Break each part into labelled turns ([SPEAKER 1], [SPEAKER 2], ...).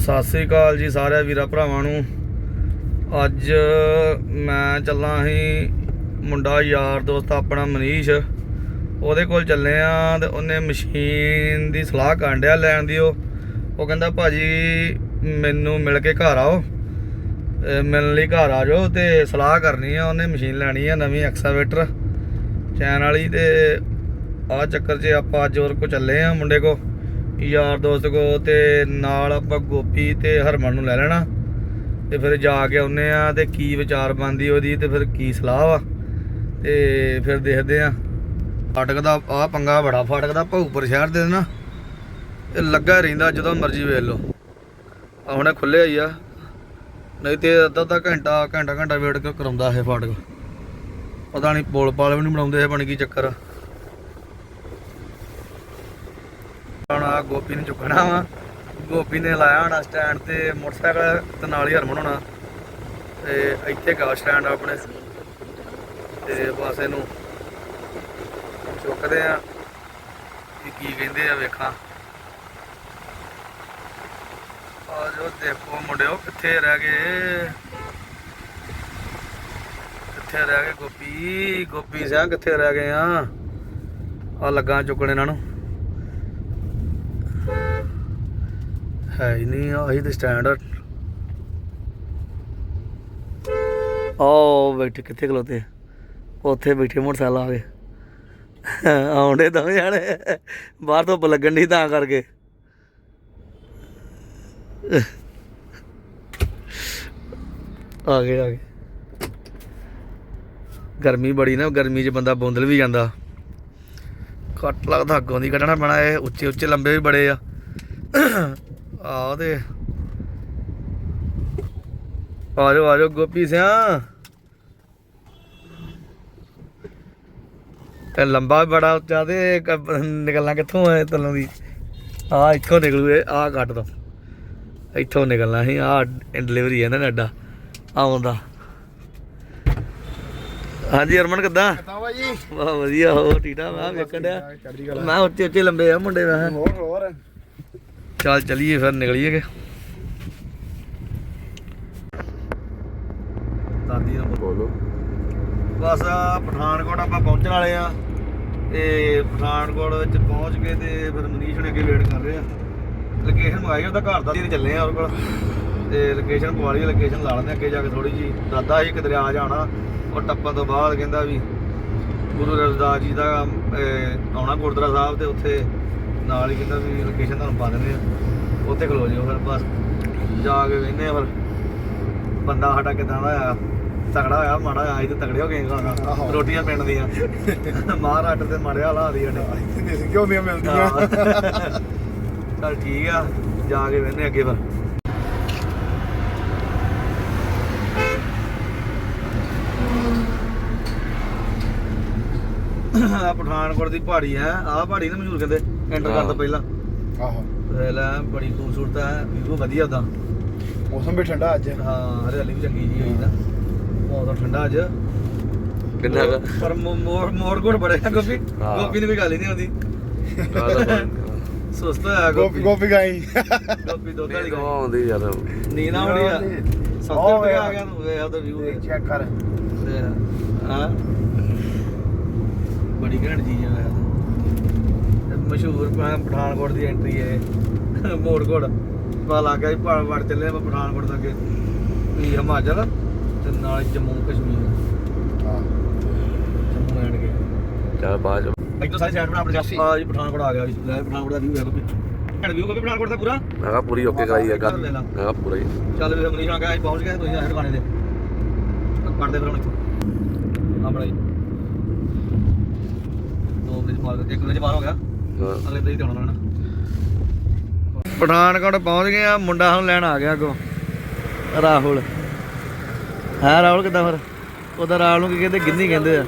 [SPEAKER 1] ਸਤਿ ਸ੍ਰੀ ਅਕਾਲ ਜੀ ਸਾਰੇ ਵੀਰਾਂ ਭਰਾਵਾਂ ਨੂੰ। ਅੱਜ ਮੈਂ ਚੱਲਾਂ ਸੀ ਮੁੰਡਾ ਯਾਰ ਦੋਸਤ ਆਪਣਾ ਮਨੀਸ਼। ਉਹਦੇ ਕੋਲ ਚੱਲੇ ਆ ਤੇ ਉਹਨੇ ਮਸ਼ੀਨ ਦੀ ਸਲਾਹ ਕਰਨ ਡਿਆ ਲੈਣ ਦੀ ਉਹ। ਉਹ ਕਹਿੰਦਾ, ਭਾਜੀ, ਮੈਨੂੰ ਮਿਲ ਕੇ ਘਰ ਆਓ। ਮਿਲਣ ਲਈ ਘਰ ਆ ਜਾਓ ਤੇ ਸਲਾਹ ਕਰਨੀ ਆ, ਉਹਨੇ ਮਸ਼ੀਨ ਲੈਣੀ ਆ ਨਵੀਂ ਐਕਸਾਵੇਟਰ ਚੈਨ ਵਾਲੀ ਤੇ ਆ ਚੱਕਰ 'ਚ ਆਪਾਂ ਅੱਜ ਹੋਰ ਕੋ ਚੱਲੇ ਆ ਮੁੰਡੇ ਕੋ। ਯਾਰ ਦੋਸਤ ਕੋ ਤੇ ਨਾਲ ਆਪਾਂ ਗੋਪੀ ਤੇ ਹਰਮਨ ਨੂੰ ਲੈ ਲੈਣਾ। ਤੇ ਫਿਰ ਜਾ ਕੇ ਆਉਨੇ ਆ ਤੇ ਕੀ ਵਿਚਾਰ ਬਣਦੀ ਉਹਦੀ ਤੇ ਫਿਰ ਕੀ ਸਲਾਹ ਵਾ। ਤੇ ਫਿਰ ਦੇਖਦੇ ਆ। ਫਾਟਕ ਦਾ ਆ ਪੰਗਾ ਬੜਾ ਫਾਟਕ ਦਾ ਭਊਪਰ ਸ਼ਹਿਰ ਦੇ ਨਾ। ਇਹ ਲੱਗਾ ਹੀ ਰਹਿੰਦਾ ਜਦੋਂ ਮਰਜ਼ੀ ਵੇਖ ਲਓ। ਆ ਹੁਣੇ ਖੁੱਲਿਆ ਹੀ ਆ। ਨਹੀਂ ਤੇ ਅੱਧਾ ਅੱਧਾ ਘੰਟਾ ਘੰਟਾ ਘੰਟਾ ਵੇਟ ਕਰਾਉਂਦਾ ਇਹ ਫਾਟਕ। ਪਤਾ ਨਹੀਂ ਪੋਲ ਪਾਲ ਵੀ ਨਹੀਂ ਬਣਾਉਂਦੇ ਇਹ ਬਣ ਕੀ ਚੱਕਰ। ਆ ਹੁਣ ਆ ਗੋਪੀ ਨੂੰ ਚੁੱਕਣਾ ਵਾ। ਗੋਪੀ ਨੇ ਲਾਇਆ ਹੋਣਾ ਸਟੈਂਡ ਤੇ ਮੋਟਰਸਾਈਕਲ ਤੇ ਨਾਲ ਹੀ ਹਰਮਨ ਹੋਣਾ। ਤੇ ਇੱਥੇ ਗਾ ਸਟੈਂਡ ਆਪਣੇ। ਤੇ ਬਸ ਇਹਨੂੰ ਚੁੱਕਦੇ ਆ। ਵੀ ਕੀ ਕਹਿੰਦੇ ਆ ਵੇਖਾਂ। ਆ ਜੋ ਦੇਖੋ ਮੁੰਡਿਓ, ਕਿੱਥੇ ਰਹਿ ਗਏ? ਕਿੱਥੇ ਰਹਿ ਗਏ ਗੋਪੀ? ਗੋਪੀ ਸਿਆ ਕਿੱਥੇ ਰਹਿ ਗਏ ਆ? ਆ ਲੱਗਾ ਚੁੱਕਣ ਇਹਨਾਂ ਨੂੰ। ਹੈ ਹੀ ਨਹੀਂ ਆਹੀ ਤੇ ਸਟੈਂਡਰਡ ਓ ਬੈਠੇ, ਕਿੱਥੇ ਖਲੋਤੇ ਉੱਥੇ ਬੈਠੇ ਮੋਟਰਸਾਈਕਲ ਆ ਗਏ ਆਉਂਦੇ ਦੋਵੇਂ ਜਾਣੇ, ਬਾਹਰ ਧੁੱਪ ਲੱਗਣ ਦੀ ਤਾਂ ਕਰਕੇ। ਆ ਗਏ ਆ ਗਏ। ਗਰਮੀ ਬੜੀ ਨਾ, ਗਰਮੀ 'ਚ ਬੰਦਾ ਬੋਂਦਲ ਵੀ ਜਾਂਦਾ। ਕੱਟ ਲੱਗਦਾ ਅੱਗੋਂ ਦੀ, ਕੱਢਣਾ ਪੈਣਾ ਇਹ ਉੱਚੇ ਉੱਚੇ ਲੰਬੇ ਵੀ ਬੜੇ ਆ। ਆਹ ਤੇ। ਆ ਜਾਓ ਆ ਜਾਓ ਗੋਪੀ ਸਿਆ। ਤੇ ਲੰਬਾ ਬੜਾ ਉੱਚਾ ਤੇ ਨਿਕਲਣਾ ਕਿੱਥੋਂ ਐ ਤਲੋਂ ਦੀ? ਆ ਇੱਥੋਂ ਨਿਕਲੂ ਇਹ ਆ ਕੱਟ ਦੋ ਇੱਥੋਂ ਨਿਕਲਣਾ ਸੀ ਆ ਡਿਲੀਵਰੀ ਹੈ ਨਾ ਅੱਡਾ। ਆਉਂਦਾ ਹਾਂਜੀ ਅਰਮਨ ਕਿੱਦਾਂ?
[SPEAKER 2] ਤਾਂ ਭਾਜੀ
[SPEAKER 1] ਵਾਹ ਵਧੀਆ ਹੋ ਟੀਟਾ ਮੈਂ ਵੇਖਣ ਡਿਆ। ਮੈਂ ਉੱਚੇ ਉੱਚੇ ਲੰਬੇ ਆ ਮੁੰਡੇ ਮੈਂ।
[SPEAKER 2] ਹੋਰ ਹੋਰ।
[SPEAKER 1] ਚੱਲ ਚਲੀਏ ਫਿਰ ਨਿਕਲੀਏ ਕਿ? ਦਾਦੀ ਨੂੰ ਬੋਲੋ। ਬਸ ਪਠਾਨਕੋਟ ਆਪਾਂ ਪਹੁੰਚਣ ਵਾਲੇ ਆ ਤੇ ਪਠਾਨਕੋਟ ਵਿੱਚ ਪਹੁੰਚ ਕੇ ਤੇ ਫਿਰ ਮਨੀਸ਼ ਹੁਣੇ ਅੱਗੇ ਵੇਟ ਕਰ ਰਹੇ ਆ। ਲੋਕੇਸ਼ਨ ਮੰਗਾਈ ਉਹਦਾ ਘਰ ਦਾ ਦੀ ਚੱਲੇ ਆ ਉਹਦੇ ਕੋਲ। ਤੇ ਲੋਕੇਸ਼ਨ ਪਵਾ ਲਈ ਲੋਕੇਸ਼ਨ ਲਾ ਲੈਂਦੇ ਅੱਗੇ ਜਾ ਕੇ ਥੋੜੀ ਜੀ ਦਾਦਾ ਸੀ ਕਿਤੇ ਆ ਜਾਣਾ ਉਹ ਟੱਪਣ ਤੋਂ ਬਾਅਦ ਕਹਿੰਦਾ ਵੀ ਗੁਰੂ ਰਵਿਦਾਸ ਜੀ ਦਾ ਆਉਣਾ ਗੁਰਦੁਆਰਾ ਸਾਹਿਬ ਤੇ ਉੱਥੇ। ਨਾਲ ਹੀ ਕਹਿੰਦਾ ਵੀ ਲੋਕੇਸ਼ਨ ਤੁਹਾਨੂੰ ਪਾ ਦਿੰਦੇ ਆ ਉੱਥੇ ਖਲੋ ਜਿਓ ਫਿਰ ਬਸ। ਜਾ ਕੇ ਵੇਖਦੇ ਆ ਫਿਰ। ਬੰਦਾ ਸਾਡਾ ਕਿਦਾਂ ਦਾ ਆ। ਤਗੜਾ ਹੋਇਆ ਮਾੜਾ ਹੋਇਆ ਤੇ ਤਗੜੇ ਹੋ ਗਏ ਖਾਣਾ। ਰੋਟੀਆਂ ਪਿੰਡ ਦੀਆਂ। ਮਾਰ ਆਟ ਤੇ ਮਾਰੇ ਹਾਲਾ ਦੀ ਸਾਡੇ
[SPEAKER 2] ਦੇਸੀ ਘਿਓ ਦੀਆਂ ਮਿਲਦੀਆਂ?
[SPEAKER 1] ਚਲ ਠੀਕ ਆ ਜਾ ਕੇ ਵੇਖਦੇ ਅੱਗੇ ਫਿਰ। ਆ ਪਠਾਨਕੋਟ ਦੀ ਪਹਾੜੀ ਹੈ ਆਹ ਪਹਾੜੀ ਨਾ ਮਸ਼ਹੂਰ ਕਹਿੰਦੇ। ਐਂਟਰ ਕਰਨ ਤੋਂ ਪਹਿਲਾਂ।
[SPEAKER 2] ਆਹੋ।
[SPEAKER 1] ਲੈ ਬੜੀ ਖੂਬਸੂਰਤ ਹੈ ਵੀਊ ਵਧੀਆ ਦਾ
[SPEAKER 2] ਮੌਸਮ ਵੀ ਠੰਡਾ ਅੱਜ।
[SPEAKER 1] ਹਾਂ ਹਰਿਆਲੀ ਵੀ ਚੰਗੀ ਜੀ ਹੋਈ ਨਾ ਮੌਸਮ ਠੰਡਾ ਅੱਜ।
[SPEAKER 3] ਕਿੰਨਾ ਕੁ?
[SPEAKER 1] ਪਰ ਮੋ- ਮੋੜ ਮੋੜ ਕੋੜ ਬੜੇ ਆ ਗੋਪੀ
[SPEAKER 3] ਹਾਂ।
[SPEAKER 1] ਗੋਪੀ ਨੂੰ ਕੋਈ ਗੱਲ ਹੀ ਨਹੀਂ ਆਉਂਦੀ। ਸੁਸਤ ਹੋਇਆ
[SPEAKER 2] ਗੋਪੀ
[SPEAKER 1] ਗੋਪੀ
[SPEAKER 2] ਗਾਈ
[SPEAKER 1] ਗੋਪੀ ਵਾਲੀ
[SPEAKER 3] ਨਹੀਂ ਆਉਂਦੀ ਯਾਰ।
[SPEAKER 1] ਨੀਂਦ ਆ। ਰਹੀ ਆ 70
[SPEAKER 2] ਉਹ
[SPEAKER 1] ਰੁਪਏ ਆ। ਗਿਆ ਤੂੰ ਵੇਖ ਉਹਦਾ ਵੀਊ
[SPEAKER 2] ਚੈੱਕ ਕਰ।
[SPEAKER 1] ਹਾਂ। ਬੜੀ ਘੈਂਟ ਚੀਜ਼ ਆ ਯਾਰ। ਮਸ਼ਹੂਰ ਪਠਾਨਕੋਟ ਦੀ ਐਂਟਰੀ ਹੈ ਮੋੜ ਕੋੜ ਪਾ ਲੱਗ ਗਿਆ ਵੀ ਪਹਾੜ ਵੜ ਚੱਲੇ ਆਪਾਂ ਪਠਾਨਕੋਟ ਤੋਂ ਅੱਗੇ। ਵੀ ਹਿਮਾਚਲ ਤੇ ਨਾਲ ਜੰਮੂ ਕਸ਼ਮੀਰ।
[SPEAKER 2] ਹਾਂ।
[SPEAKER 1] ਜੰਮੂ ਐਂਡ ਕੇ
[SPEAKER 3] ਚੱਲ ਬਾਅਦ ਚ।
[SPEAKER 1] ਇੱਥੋਂ ਸਾਰੀ ਸਾਈਡ ਬਣਾ ਆਪਣੇ ਆ ਜੀ ਪਠਾਨਕੋਟ ਆ ਗਿਆ ਜੀ। ਲੈ ਪਠਾਨਕੋਟ ਦਾ ਵੀਊ ਹੈ ਕੋਈ ਵੀਊ ਕੋਈ ਪਠਾਨਕੋਟ ਦਾ ਪੂਰਾ?
[SPEAKER 3] ਮੈਂ ਕਿਹਾ ਪੂਰੀ ਓਕੇ ਕਰਾਈ ਹੈ ਗੱਲ। ਮੈਂ ਕਿਹਾ ਪੂਰਾ ਹੀ।
[SPEAKER 1] ਚੱਲ ਵੀ ਆ ਗਿਆ ਪਹੁੰਚ ਗਏ ਤੁਸੀਂ ਆਹ ਦੁਕਾਨੇ ਤੇ। ਕੱਢਦੇ ਫਿਰ ਹੁਣ ਆਪਣਾ ਜੀ ਦੋ ਵਜੇ ਬਾਅਦ ਇੱਕ ਵਜੇ ਬਾਹਰ ਹੋ ਗਿਆ।
[SPEAKER 3] ਹਾਂ।
[SPEAKER 1] ਅਗਲੇ ਦਿਨ ਹੀ ਆਉਣਾ ਲੈਣਾ ਪਠਾਨਕੋਟ ਪਹੁੰਚ ਗਏ ਆ ਮੁੰਡਾ ਹੁਣ ਲੈਣ ਆ ਗਿਆ ਅੱਗੋਂ। ਰਾਹੁਲ। ਹੈ ਰਾਹੁਲ ਕਿੱਦਾਂ ਫਿਰ? ਉਹਦਾ ਰਾਹੁਲ ਨੂੰ ਕੀ ਕਹਿੰਦੇ? ਗਿੰਨੀ ਕਹਿੰਦੇ ਆ।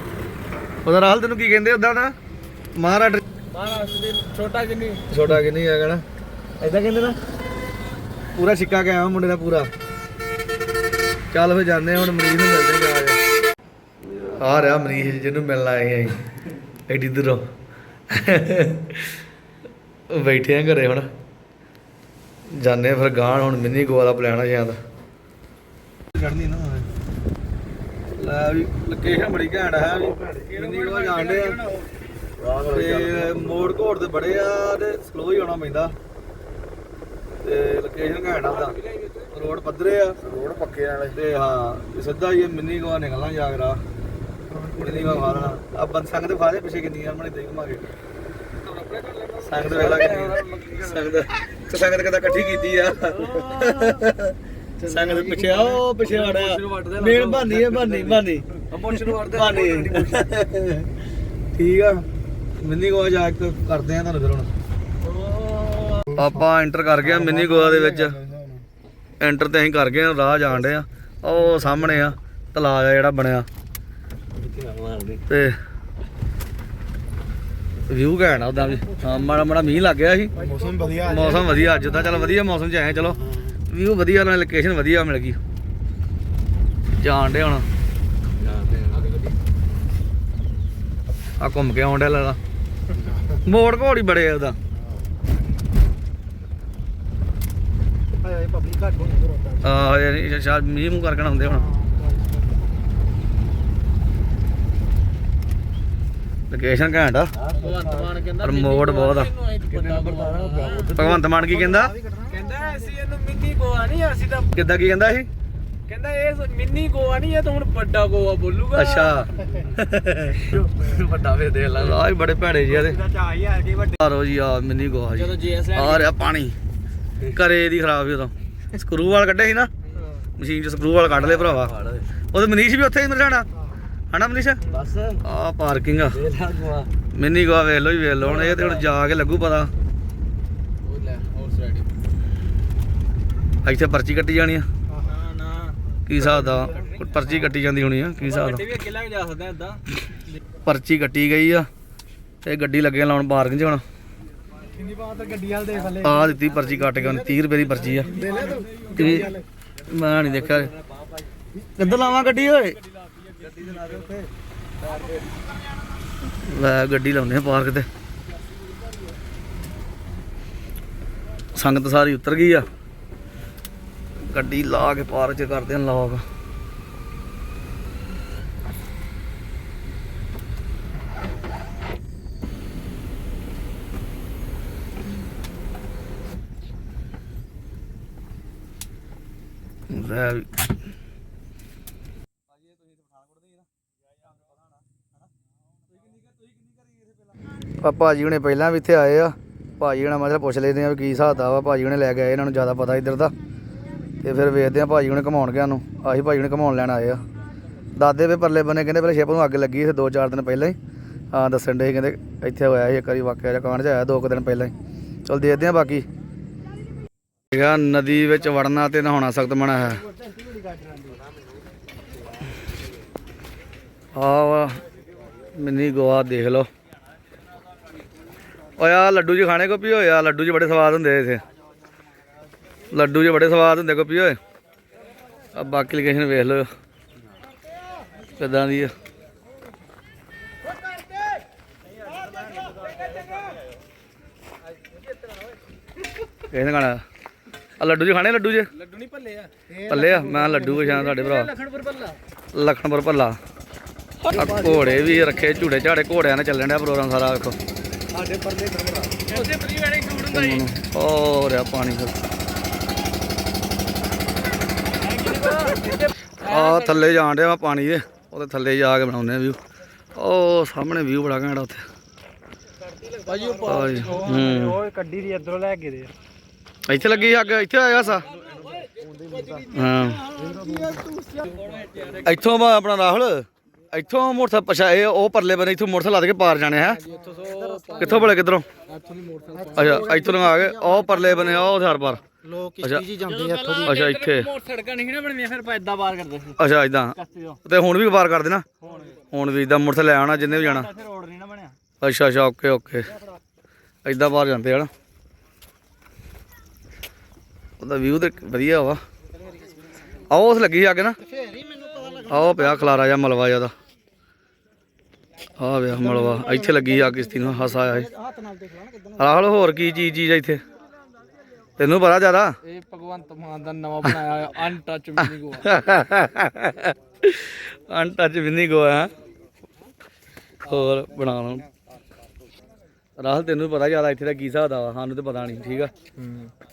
[SPEAKER 1] ਉਹਦਾ ਰਾਹੁਲ ਤੈਨੂੰ ਕੀ ਕਹਿੰਦੇ ਉਹਦਾ ਨਾ ਮਹਾਰਾਜ
[SPEAKER 2] ਛੋਟਾ ਜਿੰਨੀ
[SPEAKER 1] ਛੋਟਾ ਗਿੰਨੀ ਹੈਗਾ ਨਾ ਐਦਾਂ ਕਹਿੰਦੇ ਨਾ? ਪੂਰਾ ਸਿੱਕਾ ਗਿਆ ਮੁੰਡੇ ਦਾ ਪੂਰਾ। ਚੱਲ ਫੇ ਜਾਂਦੇ ਹੁਣ ਮਰੀਜ਼ ਨੂੰ ਮਿਲਦੇ ਆ ਆ ਰਿਹਾ ਮਰੀਜ਼ ਜਿਹਨੂੰ ਮਿਲਣ ਆਏ ਆ ਐਡੀ ਦੂਰੋਂ। ਬੈਠੇ ਆ ਘਰੇ ਹੁਣ। ਜਾਣੇ ਫਿਰ ਗਾਣ ਹੁਣ ਮਿੰਨੀ ਗੋਆ ਦਾ ਪਲਾਨ ਆ ਨਾ ਲੈ ਵੀ ਲੋਕੇਸ਼ਨ ਬੜੀ ਘੈਂਟ ਹੈ ਵੀ। ਮਿੰਨੀ ਗੋਆ ਜਾਣਦੇ ਆ ਤੇ ਮੋੜ ਘੋੜ ਤੇ ਬੜੇ ਆ ਤੇ ਸਲੋ ਹੀ ਆਉਣਾ ਪੈਂਦਾ। ਤੇ ਲੋਕੇਸ਼ਨ ਘੈਂਟ ਆ ਰੋਡ ਪੱਧਰੇ ਆ।
[SPEAKER 2] ਰੋਡ ਪੱਕੇ ਵਾਲੇ
[SPEAKER 1] ਤੇ ਹਾਂ ਸਿੱਧਾ ਹੀ ਇਹ ਮਿੰਨੀ ਗੋਆ ਨਿਕਲਣਾ ਜਾਗਰਾ ਮਿੰਨੀ ਗੋਆ ਖਾਣਾ ਆ ਬੰਦ ਸੰਗ ਦੇ ਫਾਦੇ ਪਿੱਛੇ ਕਿੰਨੀਆਂ ਮਣੇ ਦੇਖ ਮਾਗੇ ਸੰਗ ਦੇ ਵੇਲਾ ਕਿੰਨੀ ਸੰਗ ਦੇ ਸੰਗ ਦੇ ਕਦਾ ਇਕੱਠੀ ਕੀਤੀ ਆ। ਸੰਗ ਦੇ ਪਿੱਛੇ ਆ, ਉਹ ਪਿੱਛੇ ਵੜਿਆ ਮੇਨ ਬਾਨੀ ਹੈ ਬਾਨੀ ਬਾਨੀ।
[SPEAKER 3] ਮੋਸ਼ਨ ਵੜਦੇ
[SPEAKER 1] ਬਾਨੀ। ਠੀਕ ਆ। ਮਿੰਨੀ ਗੋਆ ਜਾ ਕੇ ਕਰਦੇ ਆ ਤੁਹਾਨੂੰ ਫਿਰ ਹੁਣ। ਆਪਾਂ ਐਂਟਰ ਕਰ ਗਏ ਮਿੰਨੀ ਗੋਆ ਦੇ ਵਿੱਚ। ਐਂਟਰ ਤੇ ਅਸੀਂ ਕਰ ਗਏ ਰਾਹ ਜਾਣ ਡੇ ਆ। ਉਹ ਸਾਹਮਣੇ ਆ ਤਲਾਅ ਆ ਜਿਹੜਾ ਬਣਿਆ। ਤੇ ਵਿਊ ਘੈਂਟ ਆ ਉਹਦਾ ਵੀ। ਹਾਂ ਮਾੜਾ ਮਾੜਾ ਮੀਂਹ ਲੱਗ ਗਿਆ ਸੀ।
[SPEAKER 2] ਮੌਸਮ ਵਧੀਆ।
[SPEAKER 1] ਮੌਸਮ ਵਧੀਆ ਅੱਜ ਤਾਂ। ਚਲ ਵਧੀਆ ਮੌਸਮ ਚ ਆਏ ਚਲੋ। ਵਿਊ ਵਧੀਆ ਨਾਲ ਲੋਕੇਸ਼ਨ ਵਧੀਆ ਮਿਲ ਗਈ। ਜਾਣ ਡੇ ਹੁਣ। ਆ ਘੁੰਮ ਕੇ ਆਉਣ ਡਿਆ ਲੱਗਦਾ ਮੋੜ ਘੋੜੀ ਬੜੇ ਆ ਉਹਦਾ
[SPEAKER 2] ਹਾਏ ਪਬਲਿਕ ਘੱਟ ਹੋਣੀ
[SPEAKER 1] ਆ ਯਾਨੀ ਸ਼ਾਇਦ ਮੀਂਹ ਮੂੰਹ ਕਰਕੇ ਨਾ ਹੁੰਦੇ ਹੁਣ। ਲੋਕੇਸ਼ਨ ਘੈਂਟ ਆ।
[SPEAKER 2] ਭਗਵੰਤ ਮਾਨ ਕਹਿੰਦਾ
[SPEAKER 1] ਪਰ ਮੋੜ ਬਹੁਤ ਆ। ਭਗਵੰਤ ਮਾਨ ਕੀ ਕਹਿੰਦਾ?
[SPEAKER 2] ਕਹਿੰਦਾ ਅਸੀਂ ਇਹਨੂੰ ਮਿੰਨੀ ਗੋਆ ਨਹੀਂ ਅਸੀਂ ਤਾਂ
[SPEAKER 1] ਕਿੱਦਾਂ ਕੀ ਕਹਿੰਦਾ ਇਹ?
[SPEAKER 2] ਕਹਿੰਦਾ ਇਹ ਮਿੰਨੀ ਗੋਆ ਨਹੀਂ ਇਹ ਤਾਂ ਹੁਣ ਵੱਡਾ ਗੋਆ ਬੋਲੂਗਾ।
[SPEAKER 1] ਅੱਛਾ।
[SPEAKER 3] ਵੱਡਾ ਵੇ ਦੇ ਲਾ।
[SPEAKER 1] ਆਹ ਬੜੇ ਭੈੜੇ ਜੀ ਇਹਦੇ। ਆਰੋ ਜੀ ਆ ਮਿੰਨੀ ਗੋਆ ਜੀ।
[SPEAKER 2] ਜਦੋਂ
[SPEAKER 1] ਆ ਰਿਹਾ ਪਾਣੀ। ਘਰੇ ਦੀ ਖਰਾਬ ਸੀ ਉਦੋਂ। ਸਕਰੂ ਵਾਲ ਕੱਢੇ ਸੀ ਨਾ। ਮਸ਼ੀਨ 'ਚ ਸਕਰੂ ਵਾਲ ਕੱਢ ਲਏ। ਭਰਾਵਾ ਉਹਦੇ ਮਨੀਸ਼ ਵੀ ਉੱਥੇ ਹੀ ਮੇਰੇ ਜਾਣਾ ਹਨਾ ਮਨੀਸ਼?
[SPEAKER 3] ਬਸ।
[SPEAKER 1] ਆ ਪਾਰਕਿੰਗ ਆ।
[SPEAKER 3] ਲਾ
[SPEAKER 1] ਮਿੰਨੀ ਗੋਆ ਵੇਖ ਲਓ ਹੀ ਵੇਖ ਲਓ ਹੁਣ। ਇਹ ਤੇ ਹੁਣ ਜਾ ਕੇ ਲੱਗੂ ਪਤਾ।
[SPEAKER 2] ਉਹ ਲੈ ਹੋਰ ਸਾਈਡ
[SPEAKER 1] ਇੱਥੇ ਪਰਚੀ ਕੱਟੀ ਜਾਣੀ ਆ।
[SPEAKER 2] ਹਾਂ ਨਾ।
[SPEAKER 1] ਕੀ ਹਿਸਾਬ ਦਾ? ਪਰਚੀ ਕੱਟੀ ਜਾਂਦੀ ਹੋਣੀ ਆ ਕੀ ਹਿਸਾਬ ਦਾ?
[SPEAKER 2] ਵੀ ਅੱਗੇ ਲੈ ਕੇ ਜਾ ਸਕਦਾ ਇਦਾਂ
[SPEAKER 1] ਪਰਚੀ ਕੱਟੀ ਗਈ ਆ ਤੇ ਗੱਡੀ ਲੱਗੇ ਲਾਉਣ ਪਾਰਕਿੰਗ 'ਚ ਹੁਣ।
[SPEAKER 2] ਕਿੰਨੀ ਬਾਤ ਗੱਡੀ ਵਾਲ ਦੇਖ ਲੈ
[SPEAKER 1] ਆ ਦਿੱਤੀ ਪਰਚੀ ਕੱਟ ਕੇ ਉਹਨੇ 30 ਰੁਪਏ ਦੀ ਪਰਚੀ ਆ।
[SPEAKER 2] ਦੇ ਲੈ ਤੂੰ।
[SPEAKER 1] ਤੇ ਮੈਂ ਨਹੀਂ ਦੇਖਿਆ। ਕਿੱਧਰ ਲਾਵਾਂ ਗੱਡੀ ਓਏ? ਲੈ ਗੱਡੀ ਲਾਉਂਦੇ ਆ ਪਾਰਕ ਤੇ। ਸੰਗਤ ਸਾਰੀ ਉਤਰ ਗਈ ਆ। ਗੱਡੀ ਲਾ ਕੇ ਪਾਰਕ 'ਚ ਕਰਦੇ ਆ ਲੋਕ। ਲੈ ਆ ਭਾਜੀ ਹੁਣੇ ਪਹਿਲਾਂ ਵੀ ਇੱਥੇ ਆਏ ਆ। ਭਾਜੀ ਹੁਣੇ ਮਤਲਬ ਪੁੱਛ ਲੈਦੇ ਆ ਵੀ ਕੀ ਹਿਸਾਬ ਦਾ ਵਾ ਭਾਜੀ ਹੁਣੇ ਲੈ ਕੇ ਆਏ, ਇਹਨਾਂ ਨੂੰ ਜ਼ਿਆਦਾ ਪਤਾ ਇੱਧਰ ਦਾ। ਤੇ ਫਿਰ ਵੇਖਦੇ ਆ ਭਾਜੀ ਹੁਣੇ ਘਮਾਉਣ ਗਿਆ ਨੂੰ। ਆਹੀ ਭਾਜੀ ਹੁਣੇ ਘਮਾਉਣ ਲੈਣ ਆਏ ਆ। ਦਾਦੇ ਵੀ ਪਰਲੇ ਬੰਨੇ, ਕਹਿੰਦੇ ਪਹਿਲੇ ਸ਼ਿਪ ਨੂੰ ਅੱਗ ਲੱਗੀ ਸੀ ਦੋ ਚਾਰ ਦਿਨ ਪਹਿਲਾਂ ਹੀ। ਹਾਂ, ਦੱਸਣ ਦੇ ਕਹਿੰਦੇ ਇੱਥੇ ਹੋਇਆ ਸੀ ਇੱਕ ਵਾਰੀ, ਵਾਕਿਆ ਜਾਂ ਕਾਂਡ ਚ ਆਇਆ ਦੋ ਕੁ ਦਿਨ ਪਹਿਲਾਂ ਹੀ। ਚਲ ਦੇਖਦੇ ਆ ਬਾਕੀ। ਠੀਕ ਨਦੀ ਵਿੱਚ ਵੜਨਾ ਤੇ ਨਹਾਉਣਾ ਸਖਤ ਮਨਾ ਹੈ। ਆ ਮਿੰਨੀ ਗੋਆ ਦੇਖ ਲਓ। ਓਏ ਆ ਲੱਡੂ ਜੀ ਖਾਣੇ ਕੋ ਪੀ ਹੋਏ ਆ ਲੱਡੂ ਜੀ ਬੜੇ ਸਵਾਦ ਹੁੰਦੇ ਇਥੇ। ਲੱਡੂ ਜੀ ਬੜੇ ਸਵਾਦ ਹੁੰਦੇ ਕੋ ਪੀ ਹੋਏ ਆ ਬਾਕੀ ਲੋਕੇਸ਼ਨ ਵੇਖ ਲਓ। ਕਿੱਦਾਂ ਦੀ ਆ। ਇਹ ਨਾ ਖਾਣਾ ਆ ਲੱਡੂ ਜੀ ਖਾਣੇ ਲੱਡੂ ਜੀ?
[SPEAKER 2] ਲੱਡੂ ਨਹੀਂ ਭੱਲੇ ਆ।
[SPEAKER 1] ਪੱਲੇ ਆ? ਮੈਂ ਲੱਡੂ ਕੋ ਤੁਹਾਡੇ ਭਰਾ।
[SPEAKER 2] ਲਖਣਪੁਰ ਭੱਲਾ।
[SPEAKER 1] ਲਖਨਪੁਰ ਭੱਲਾ। ਆ ਘੋੜੇ ਵੀ ਰੱਖੇ ਝੂੜੇ ਝਾੜੇ ਘੋੜਿਆਂ ਨਾਲ ਚੱਲਣ ਡਿਆ ਪ੍ਰੋਗਰਾਮ ਸਾਰਾ ਵੇਖੋ
[SPEAKER 2] ਸਾਡੇ ਪਰਲੇ ਕਮਰਾ। ਉੱਥੇ ਪ੍ਰੀ ਵੈਡਿੰਗ ਸ਼ੂਟ ਹੁੰਦਾ ਜੀ।
[SPEAKER 1] ਹੋ ਰਿਹਾ ਪਾਣੀ ਫਿਰ। ਆ ਥੱਲੇ ਜਾਣ ਡਿਆ ਵਾ ਪਾਣੀ ਦੇ। ਉਹਦੇ ਥੱਲੇ ਜਾ ਕੇ ਬਣਾਉਂਦੇ ਆ ਵਿਊ ਉਹ ਸਾਹਮਣੇ ਵਿਊ ਬੜਾ ਘੈਂਟ ਆ ਉੱਥੇ।
[SPEAKER 2] ਭਾਜੀ ਉਹ ਉਹ ਕੱਢੀ ਦੀ ਇਧਰੋਂ ਲੈ ਕੇ ਦੇ।
[SPEAKER 1] ਇੱਥੇ ਲੱਗੀ ਅੱਗ ਇੱਥੇ ਆਇਆ ਸਾ। ਹਾਂ ਇੱਥੋਂ ਵਾ ਆਪਣਾ ਰਾਹੁਲ। ਇੱਥੋਂ ਮੋਟਰਸਾਈਕਲ ਪਛਾ ਇਹ ਉਹ ਪਰਲੇ ਬੰਨੇ ਇੱਥੋਂ ਮੋਟਰਸਾਈਕਲ ਲਾ ਕੇ ਪਾਰ ਜਾਣੇ ਹੈ
[SPEAKER 2] ਇੱਥੋਂ ਸੋ
[SPEAKER 1] ਕਿੱਥੋਂ ਬੜੇ ਕਿੱਧਰੋਂ?
[SPEAKER 2] ਇੱਥੋਂ ਦੀ ਮੋਟਰਸਾਈਕਲ
[SPEAKER 1] ਅੱਛਾ ਇੱਥੋਂ ਲੰਘਾ ਕੇ ਉਹ ਪਰਲੇ ਬੰਨੇ ਉਹ ਹਥਿਆਰ ਪਾਰ।
[SPEAKER 2] ਲੋਕ
[SPEAKER 1] ਅੱਛਾ।
[SPEAKER 2] ਕਿਸ਼ਤੀ ਜੀ ਜਾਂਦੇ ਆ ਇੱਥੋਂ ਦੀ।
[SPEAKER 1] ਅੱਛਾ ਇੱਥੇ।
[SPEAKER 2] ਮੋਟਰ ਸੜਕਾਂ ਨਹੀਂ ਨਾ ਬਣੀਆਂ ਫਿਰ ਆਪਾਂ ਏਦਾਂ ਪਾਰ ਕਰਦੇ ਸੀ।
[SPEAKER 1] ਅੱਛਾ ਇਦਾਂ
[SPEAKER 2] ਕਸਤੇ ਤੋਂ
[SPEAKER 1] ਹੁਣ ਵੀ ਪਾਰ ਕਰ ਦੇਣਾ?
[SPEAKER 2] ਹੁਣ
[SPEAKER 1] ਵੀ। ਇਦਾਂ ਮੋਟਰਸਾਈਕਲ ਲੈ ਆਉਣਾ ਜਿੰਨੇ ਵੀ ਜਾਣਾ।
[SPEAKER 2] ਫਿਰ ਰੋਡ ਨਹੀਂ ਨਾ ਬਣਿਆ।
[SPEAKER 1] ਅੱਛਾ ਅੱਛਾ ਓਕੇ ਓਕੇ। ਇਦਾਂ ਬਾਹਰ ਜਾਂਦੇ ਹਨ ਉਹਦਾ ਵਿਊ ਤੇ ਵਧੀਆ ਵਾ। ਆਓ ਉਸ ਲੱਗੀ ਅੱਗ ਨਾ।
[SPEAKER 2] ਫੇਰ ਹੀ ਮੈਨੂੰ ਪਤਾ ਲੱਗਾ।
[SPEAKER 1] ਆਓ ਪਿਆ ਖਲਾਰਾ ਜਾਂ ਮਲਵਾ ਜ਼ਿਆਦਾ ਆ ਵਿਆ ਮਲਵਾ ਇੱਥੇ ਲੱਗੀ ਅੱਗ ਇਸ ਨੂੰ ਹਸਾ ਆਇਆ
[SPEAKER 2] ਹੱਥ ਨਾਲ ਦੇਖ ਲੈਣਾ ਕਿਦਾਂ
[SPEAKER 1] ਰਾਹੁਲ ਹੋਰ ਕੀ ਚੀਜ਼ ਚੀਜ਼ ਆ ਇੱਥੇ? ਤੈਨੂੰ ਪਤਾ ਜ਼ਿਆਦਾ?
[SPEAKER 2] ਇਹ ਭਗਵੰਤ ਮਾਨ ਦਾ ਨਵਾਂ ਬਣਾਇਆ ਅਨਟੱਚ ਮਿੰਨੀ ਗੋਆ
[SPEAKER 1] ਅਨਟੱਚ ਵੀ ਨਹੀਂ ਗੋਆ ਹੋਰ ਬਣਾ ਲਓ। ਰਾਹੁਲ ਤੈਨੂੰ ਪਤਾ ਜ਼ਿਆਦਾ ਇੱਥੇ ਦਾ ਕੀ ਹਿਸਾਬ ਦਾ ਵਾ ਸਾਨੂੰ ਤੇ ਪਤਾ ਨਹੀਂ ਠੀਕ ਆ?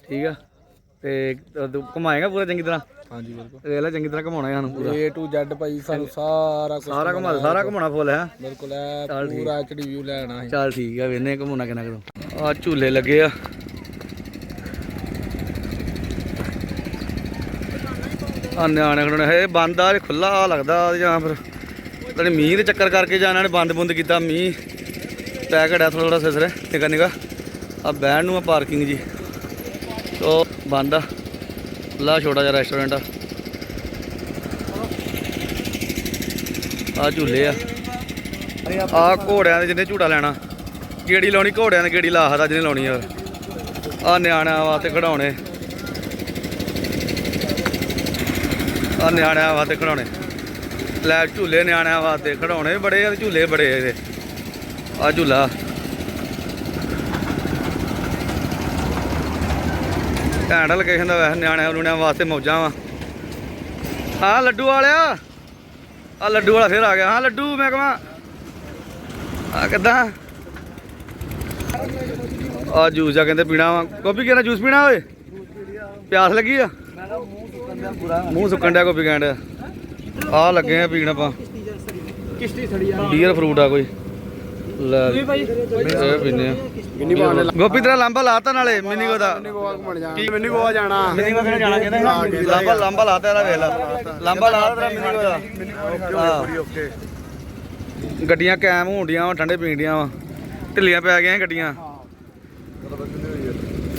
[SPEAKER 1] ਠੀਕ ਆ? ਤੇ ਘੁਮਾਏਗਾ ਪੂਰਾ ਚੰਗੀ ਤਰ੍ਹਾਂ?
[SPEAKER 2] ਹਾਂਜੀ ਬਿਲਕੁਲ।
[SPEAKER 1] ਲੈ ਚੰਗੀ ਤਰ੍ਹਾਂ ਘੁਮਾਉਣਾ ਸਾਨੂੰ ਪੂਰਾ।
[SPEAKER 2] A to Z ਭਾਈ ਸਾਨੂੰ ਸਾਰਾ ਕੁਝ
[SPEAKER 1] ਸਾਰਾ ਘੁਮਾ ਸਾਰਾ ਘੁਮਾਉਣਾ ਫੁੱਲ ਹੈ?
[SPEAKER 2] ਬਿਲਕੁਲ ਐ ਪੂਰਾ ਐਚਡੀ ਵਿਊ ਲੈਣਾ ਹੈ।
[SPEAKER 1] ਚੱਲ ਠੀਕ ਆ ਵੇਨੇ ਘੁਮਾਉਣਾ ਕਿੰਨਾ ਕਦੋਂ ਆ ਝੂਲੇ ਲੱਗੇ ਆ। ਆ ਨਿਆਣੇ ਖੜਨੇ ਹੈ ਬੰਦ ਆ ਖੁੱਲਾ ਲੱਗਦਾ ਜਾਂ ਫਿਰ ਤੇਰੇ ਮੀਂਹ ਦੇ ਚੱਕਰ ਕਰਕੇ ਜਾਂ ਇਹਨਾਂ ਨੇ ਬੰਦ ਬੁੰਦ ਕੀਤਾ ਮੀਂਹ। ਪੈ ਘੜਿਆ ਥੋੜਾ ਥੋੜਾ ਸਿਸਰੇ ਨਿਕਾ ਨਿਕਾ। ਆ ਬਹਿਣ ਨੂੰ ਆ ਪਾਰਕਿੰਗ ਜੀ। ਤੋ ਬੰਦ ਆ। ਲਾ ਛੋਟਾ ਜਿਹਾ ਰੈਸਟੋਰੈਂਟ ਆ। ਆ ਝੂਲੇ ਆ। ਆ ਘੋੜਿਆਂ ਦੇ ਜਿਹਨੇ ਝੂਟਾ ਲੈਣਾ। ਕਿਹੜੀ ਲਾਉਣੀ, ਘੋੜਿਆਂ ਦੇ ਕਿਹੜੀ ਲਾਹਦਾ ਜਿਹਨੇ ਲਾਉਣੀ ਯਾਰ ਆ ਨਿਆਣਿਆਂ ਵਾਸਤੇ ਖੜਾਉਣੇ ਆ ਨਿਆਣਿਆਂ ਵਾਸਤੇ ਖੜਾਉਣੇ ਲੈ ਝੂਲੇ ਨਿਆਣਿਆਂ ਵਾਸਤੇ। ਖੜਾਉਣੇ ਬੜੇ ਆ ਝੂਲੇ ਬੜੇ ਆ ਇਹਦੇ। ਆ ਝੂਲਾ। ਘੈਂਟ ਲੋਕੇਸ਼ਨ ਦਾ ਵੈਸੇ ਨਿਆਣਿਆਂ ਨੂਣਿਆਂ ਵਾਸਤੇ ਮੌਜਾਂ ਵਾ। ਹਾਂ ਲੱਡੂ ਵਾਲਿਆ ਆ ਲੱਡੂ ਵਾਲਾ ਫੇਰ ਆ ਗਿਆ। ਹਾਂ ਲੱਡੂ ਮੈਂ ਕਹਾਂ ਆ ਕਿੱਦਾਂ? ਆ ਜੂਸ ਆ ਕਹਿੰਦੇ ਪੀਣਾ ਵਾ। ਕਾਫੀ ਕਿਹੜਾ ਜੂਸ ਪੀਣਾ ਓਏ? ਪਿਆਸ ਲੱਗੀ ਆ? ਮੂੰਹ ਸੁੱਕਣ ਡਿਆ ਕਹਿਣ ਡਿਆ। ਆ ਲੱਗੇ ਆ ਪੀਣ ਆਪਾਂ।
[SPEAKER 2] ਕਿਸ਼ਤੀ ਥੜੀ ਆ।
[SPEAKER 1] ਡੀਅਰ ਫਰੂਟ ਆ ਕੋਈ। ਲੈ। ਵੀ
[SPEAKER 2] ਭਾਈ।
[SPEAKER 1] ਇਹ ਪੀਨੇ ਆ। ਗੋਪੀ ਤੇਰਾ ਲਾਂਬਾ ਲਾਤਾ ਨਾਲੇ ਮਿੰਨੀ ਕੋ ਦਾ।
[SPEAKER 2] ਗੋਆ ਘੁੰਮਣ ਜਾ
[SPEAKER 1] ਕੀ ਮਿੰਨੀ ਗੋਆ ਜਾਣਾ। ਮਿੰਨੀ ਕੋ ਕਿਹਨੇ ਜਾਣਾ ਕਹਿੰਦੇ ਲਾਂਬਾ ਲਾਂਬਾ ਲਾਤਾ ਇਹਦਾ ਵੇਖ ਲੈ। ਲਾਂਬਾ ਲਾ ਤੇਰਾ ਮਿੰਨੀ ਕੋ ਦਾ। ਓਕੇ ਓਕੇ ਗੱਡੀਆਂ ਕੈਮ ਹੁੰਦੀਆਂ ਵਾ ਠੰਡੇ ਪੀਂਦੀਆਂ ਵਾ। ਢਿੱਲੀਆਂ ਪੈ ਗਈਆਂ ਗੱਡੀਆਂ।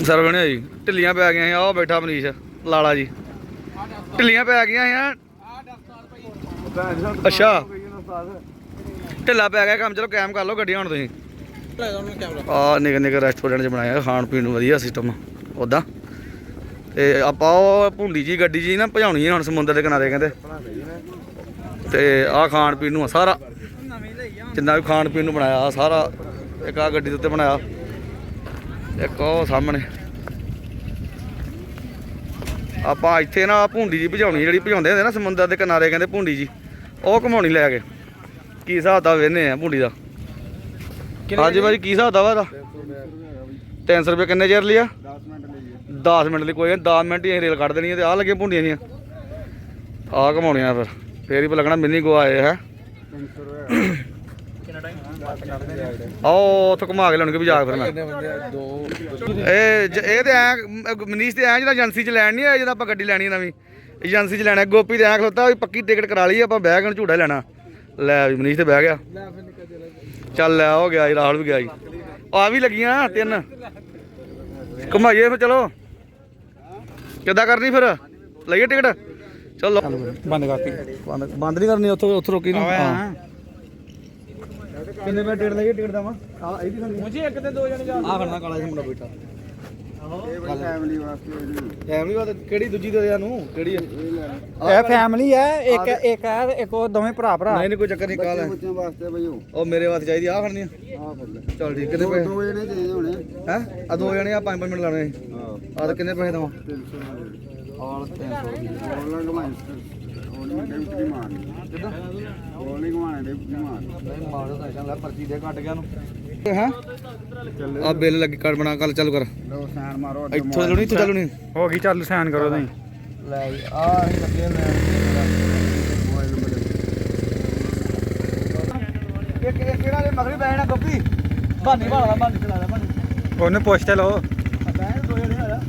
[SPEAKER 1] ਸਰਵਣ ਹੋਈ। ਢਿੱਲੀਆਂ ਪੈ ਗਈਆਂ ਆ ਬੈਠਾ ਮਨੀਸ਼ ਲਾਲਾ ਜੀ। ਢਿੱਲੀਆਂ ਪੈ ਗਈਆਂ ਆ ਅੱਛਾ। ਢਿੱਲਾ ਪੈ ਗਿਆ ਕੰਮ ਚਲੋ ਕੈਮ ਕਰ ਲਓ ਗੱਡੀਆਂ ਹੁਣ ਤੁਸੀਂ। ਆ ਨਿੱਕੇ ਨਿੱਕੇ ਰੈਸਟੋਰੈਂਟ 'ਚ ਬਣਾਇਆ ਖਾਣ ਪੀਣ ਨੂੰ ਵਧੀਆ ਸਿਸਟਮ ਉਦਾਂ ਤੇ ਆਪਾਂ ਉਹ ਭੁੰਡੀ ਜੀ ਗੱਡੀ ਜੀ ਨਾ ਭਜਾਉਣੀ ਹੈ ਹੁਣ ਸਮੁੰਦਰ ਦੇ ਕਿਨਾਰੇ ਕਹਿੰਦੇ। ਤੇ ਆ ਖਾਣ ਪੀਣ ਨੂੰ ਆ ਸਾਰਾ। ਜਿੰਨਾ ਵੀ ਖਾਣ ਪੀਣ ਨੂੰ ਬਣਾਇਆ ਆਹ ਸਾਰਾ। ਇੱਕ ਆ ਗੱਡੀ ਦੇ ਉੱਤੇ ਬਣਾਇਆ। ਇੱਕ ਉਹ ਸਾਹਮਣੇ। ਆਪਾਂ ਇੱਥੇ ਨਾ ਭੁੰਡੀ ਜੀ ਭਜਾਉਣੀ ਜਿਹੜੀ ਭਜਾਉਂਦੇ ਹੁੰਦੇ ਨਾ ਸਮੁੰਦਰ ਦੇ ਕਿਨਾਰੇ ਕਹਿੰਦੇ ਭੁੰਡੀ ਜੀ ਉਹ ਘਮਾਉਣੀ ਲੈ ਕੇ। ਕੀ ਹਿਸਾਬ ਦਾ ਵੇਨੇ ਆ ਭੁੰਡੀ ਦਾ? ਹਾਂਜੀ ਭਾਜੀ ਕੀ ਹਿਸਾਬ ਦਾ ਵਾ ਇਹਦਾ? 300 ਰੁਪਏ ਕਿੰਨੇ ਚਿਰ ਲਿਆ 10 ਮਿੰਟ ਲਈ ਕੋਈ 10 ਮਿੰਟ ਹੀ ਰੇਲ ਕੱਢ ਦੇਣੀ ਤੇ ਆਹ ਲੱਗੀਆਂ ਭੁੰਡੀਆਂ ਦੀਆਂ ਆਹ ਘਮਾਉਣੀਆਂ ਫਿਰ ਫੇਰ ਹੀ ਲੱਗਣਾ ਮਿੰਨੀ ਗੋਆ ਆਏ ਹੈ। ਆਓ ਉੱਥੇ ਘੁਮਾ ਕੇ ਲਿਆਉਣਗੇ ਵੀ ਜਾ ਕੇ ਫਿਰ ਮੈਂ।
[SPEAKER 2] ਕਿੰਨੇ ਆ? ਦੋ।
[SPEAKER 1] ਇਹ ਤੇ ਐ ਮਨੀਸ਼ ਤੇ ਐ ਜਿਹੜਾ ਏਜੰਸੀ ਚ ਲੈਣ ਨਹੀਂ ਆਇਆ ਜਦੋਂ ਆਪਾਂ ਗੱਡੀ ਲੈਣੀ ਨਵੀਂ। ਏਜੰਸੀ ਚ ਲੈਣਾ ਗੋਪੀ ਤੇ ਐ ਖਲੋਤਾ ਵੀ ਪੱਕੀ ਟਿਕਟ ਕਰਾ ਲਈ ਆਪਾਂ ਬਹਿ ਕੇ ਝੂੜਾ ਲੈਣਾ। ਲੈ ਵੀ ਮਨੀਸ਼ ਤੇ ਬਹਿ ਗਿਆ।
[SPEAKER 2] ਲੈ ਫਿਰ ਨਿਕਲ ਜਰਾ
[SPEAKER 1] ਚੱਲ ਲੈ ਹੋ ਗਿਆ ਜੀ ਰਾਹੁਲ ਵੀ ਗਿਆ ਜੀ ਆ ਵੀ ਲੱਗੀਆਂ ਤਿੰਨ। ਘੁਮਾਈਏ ਫਿਰ ਚਲੋ। ਕਿੱਦਾਂ ਕਰਨੀ ਫਿਰ? ਲਈਏ ਟਿਕਟ? ਚਲੋ।
[SPEAKER 2] ਬੰਦ ਕਰਤੀ।
[SPEAKER 1] ਬੰਦ ਨਹੀਂ ਕਰਨੀ ਉੱਥੋਂ ਉੱਥੋਂ ਰੋਕੀ ਨਾ। ਹਾਂ। ਕਿੰਨੇ ਪੈਸੇ ਟਿਕਟ ਲਈਏ ਟਿਕਟ ਦਵਾਂ ਆ ਇਹਦੀ ਸਾਨੂੰ
[SPEAKER 2] ਮੁਝੇ ਇੱਕ ਤੇ ਦੋ ਜਣੇ ਜਾ
[SPEAKER 1] ਆ ਖੜਨਾ ਕਾਲਾ ਜਿਹਾ ਮੁੰਡਾ ਬੈਠਾ।
[SPEAKER 2] ਫੈਮਿਲੀ ਵਾਸਤੇ
[SPEAKER 1] ਫੈਮਿਲੀ ਵਾਸਤੇ ਕਿਹੜੀ ਦੂਜੀ ਦੇ ਨੂੰ? ਕਿਹੜੀ ਆ?
[SPEAKER 4] ਇਹ ਫੈਮਿਲੀ ਹੈ ਇੱਕ ਇੱਕ ਹੈ ਤੇ ਇੱਕ ਉਹ ਦੋਵੇਂ ਭਰਾ ਭਰਾ।
[SPEAKER 1] ਨਹੀਂ ਨਹੀਂ ਕੋਈ ਚੱਕਰ ਨਹੀਂ ਕਾਲ ਹੈ
[SPEAKER 2] ਬੱਚਿਆਂ ਵਾਸਤੇ ਬਈ ਉਹ।
[SPEAKER 1] ਉਹ ਮੇਰੇ ਵਾਸਤੇ ਚਾਹੀਦੀ ਆ ਖੜਨੀ ਆ।
[SPEAKER 2] ਲੈ।
[SPEAKER 1] ਚਲ ਠੀਕ ਕਿੰਨੇ ਪੈਸੇ?
[SPEAKER 2] ਦੋ ਜਣੇ ਚਾਹੀਦੇ ਹੋਣੇ।
[SPEAKER 1] ਹੈ? ਆ ਦੋ ਜਣੇ ਆ 5 5 ਮਿੰਟ ਲਾਣੇ
[SPEAKER 2] ਹਾਂ
[SPEAKER 1] ਆ ਤਾਂ ਕਿੰਨੇ ਪੈਸੇ ਦਵਾਂ?
[SPEAKER 2] 300
[SPEAKER 1] ਆਲ 300
[SPEAKER 2] ਉਹਨਾਂ ਕਮਾਈ। ਉਹਨਾਂ ਦੇ ਵੀ ਮਾਰ
[SPEAKER 1] ਕਿੱਦਾਂ?
[SPEAKER 2] ਉਹਨਾਂ ਕਮਾਣੇ ਦੇ ਵੀ ਮਾਰ
[SPEAKER 1] ਨਹੀਂ ਮਾਰੋ ਟੈਨਸ਼ਨ ਲੈ ਪਰਚੀ ਦੇ ਕੱਟ ਗਿਆ ਨੂੰ ਹਾਂ? ਆ ਬਿੱਲ ਲੱਗੀ ਕਰ ਬਣਾ ਕੱਲ ਚਾਲੂ ਕਰ।
[SPEAKER 2] ਲੋ ਸਾਨ ਮਾਰੋ
[SPEAKER 1] ਇੱਥੋਂ ਚੱਲਣੀ ਇੱਥੋਂ ਚੱਲਣੀ
[SPEAKER 4] ਹੋ ਗਈ ਚੱਲ ਸਾਈਨ ਕਰੋ ਤੁਸੀਂ।
[SPEAKER 1] ਲੈ ਵੀ ਆ ਅਸੀਂ ਲੱਗੇ ਮੈਂ ਇੱਕ ਇੱਕ ਕਿਹੜਾ ਦੇ ਮਗਰੀ ਬੈਣਾ ਗੱਪੀ? ਬਾਨੀ ਵਾਲਾ ਬਾਨੀ ਚਲਾ ਲੈ ਬਾਨੀ।
[SPEAKER 4] ਉਹਨੇ ਪੁੱਛ ਤੇ ਲਓ।
[SPEAKER 1] ਬੈਣ ਦੋ ਜਣੇ ਆ।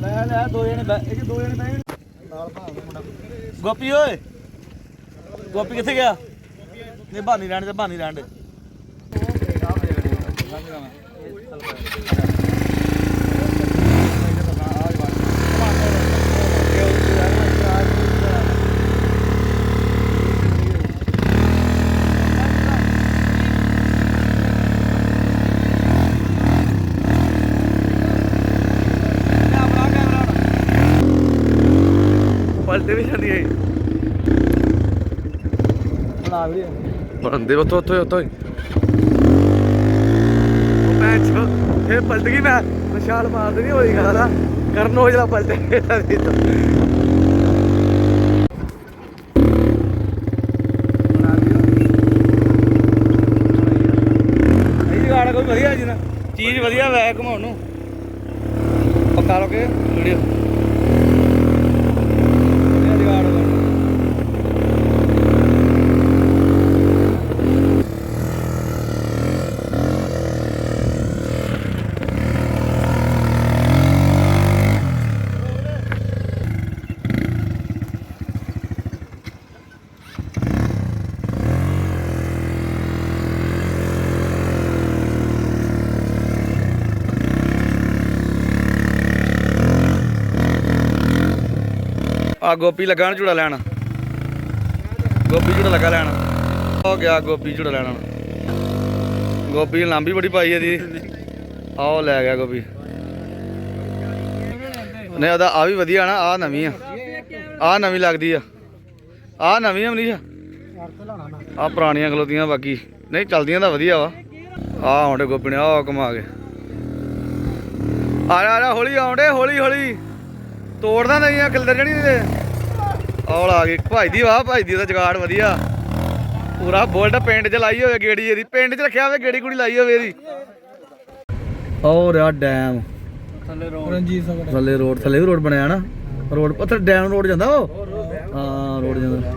[SPEAKER 1] ਲੈ ਲੈ ਦੋ ਜਣੇ ਬੈ ਇਹ 'ਚ ਦੋ ਜਣੇ ਬੈਣ ਨਾਲ ਭਾਵੇਂ ਮੁੰਡਾ। ਗੋਪੀ ਓਏ। ਗੋਪੀ ਕਿੱਥੇ ਗਿਆ? ਨਹੀਂ ਬਾਨੀ ਰਹਿਣ ਤੇ ਬਾਨੀ ਰਹਿਣ ਦੇ। ਪਲਟੇ ਵੀ ਜਾਂਦੀ ਹੈ ਬਣਾ ਵੀ
[SPEAKER 3] ਬੰਦੇ ਉੱਥੋਂ ਉੱਥੋਂ ਉੱਥੋਂ ਹੀ।
[SPEAKER 1] ਉਹ ਮੈਂ ਚੋ ਇਹ ਪਲਟ ਗਈ ਮੈਂ ਮੈਂ ਛਾਲ ਮਾਰਦੇ ਹੋਈ ਗੱਲ ਕਰਨ ਔਜਲਾ ਪਲਟੇ ਤਾਂ। ਇਹ ਜਗਾੜ ਕੋਈ ਵਧੀਆ ਜੀ ਨਾ। ਚੀਜ਼ ਵਧੀਆ ਵੈ, ਘਮਾਉਣ ਨੂੰ। ਪੱਕਾ ਲੋਕੇ ਵੀਡੀਓ ਵਧੀਆ ਜਗਾੜ ਵਾ। ਆ ਗੋਪੀ ਲੱਗਾ ਨਾ ਝੂੜਾ ਲੈਣ। ਗੋਪੀ ਝੂੜਾ ਲੱਗਾ ਲੈਣ। ਹੋ ਗਿਆ ਗੋਪੀ ਝੂੜਾ ਲੈਣ। ਗੋਪੀ ਨੇ ਲਾਂਬੀ ਬੜੀ ਪਾਈ ਇਹਦੀ। ਆਹ ਲੈ ਗਿਆ ਗੋਪੀ। ਨਹੀਂ, ਉਹਦਾ ਆ ਵੀ ਵਧੀਆ ਨਾ ਆ ਨਵੀਂ ਆ। ਆ ਨਵੀਂ ਲੱਗਦੀ ਆ। ਆ ਨਵੀਂ ਆ ਮਨੀਸ਼ਾ। ਆ ਪੁਰਾਣੀਆਂ ਖਲੋਤੀਆਂ ਬਾਕੀ। ਨਹੀਂ, ਚਲਦੀਆਂ ਤਾਂ ਵਧੀਆ ਵਾ। ਆ ਆਉਂਦੇ ਗੋਪੀ ਨੇ ਆ ਕਮਾ ਕੇ। ਆ ਜਾ ਆ ਜਾ, ਹੌਲੀ ਆਉਂਦੇ, ਹੌਲੀ ਹੌਲੀ। ਤੋੜਦਾ ਨਹੀਂ ਆ ਕਿਲਦਰ ਜਣੀ ਤੇ ਔਲ ਆ ਗਈ। ਭਾਈ ਦੀ ਵਾਹ ਭਾਈ ਦੀ ਦਾ ਜਗਾੜ ਵਧੀਆ। ਪੂਰਾ ਬੋਲਟ ਪਿੰਡ 'ਚ ਲਾਈ ਹੋਵੇ ਗੇੜੀ ਇਹਦੀ। ਪਿੰਡ 'ਚ ਰੱਖਿਆ ਹੋਵੇ ਗੇੜੀ ਕੁੜੀ ਲਾਈ ਹੋਵੇ ਇਹਦੀ। ਔਰ ਆ ਡੈਮ।
[SPEAKER 2] ਥੱਲੇ ਰੋਡ।
[SPEAKER 4] ਰਣਜੀਤ ਸਿੰਘ
[SPEAKER 1] ਥੱਲੇ ਰੋਡ ਥੱਲੇ ਵੀ ਰੋਡ ਬਣਿਆ ਨਾ। ਰੋਡ ਉੱਥੇ ਡੈਮ ਰੋਡ ਜਾਂਦਾ ਉਹ? ਹਾਂ ਰੋਡ ਜਾਂਦਾ।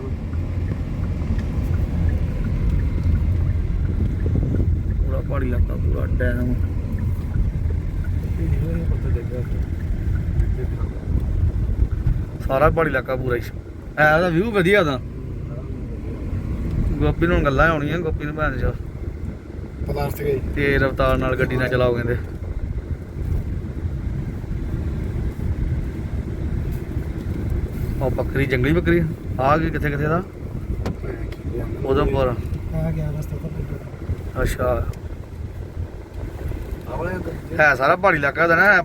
[SPEAKER 1] ਪੂਰਾ ਪਹਾੜੀ ਇਲਾਕਾ ਪੂਰਾ ਡੈਮ। ਸਾਰਾ ਪਹਾੜੀ ਇਲਾਕਾ ਪੂਰਾ ਹੀ। ਐ ਦਾ ਵਿਊ ਵਧੀਆ ਦਾ ਗੋਪੀ ਨੂੰ ਗੱਲਾਂ ਆਉਣੀਆਂ ਗੋਪੀ ਨੂੰ ਭੈਣ ਚੋ
[SPEAKER 4] ਪਦਾਰਥ ਗਈ
[SPEAKER 1] ਤੇ ਰਫਤਾਰ ਨਾਲ ਗੱਡੀ ਨਾ ਚਲਾਓ ਕਹਿੰਦੇ। ਉਹ ਬੱਕਰੀ ਜੰਗਲੀ ਬੱਕਰੀ ਆ। ਗਈ ਕਿੱਥੇ ਕਿੱਥੇ ਦਾ? ਉਦਮਪੁਰ।
[SPEAKER 4] ਆ ਗਿਆ ਰਸਤਾ ਤਾਂ
[SPEAKER 1] ਅੱਛਾ। ਹੈ ਸਾਰਾ ਪਹਾੜੀ ਇਲਾਕਾ ਦਾ ਨਾ।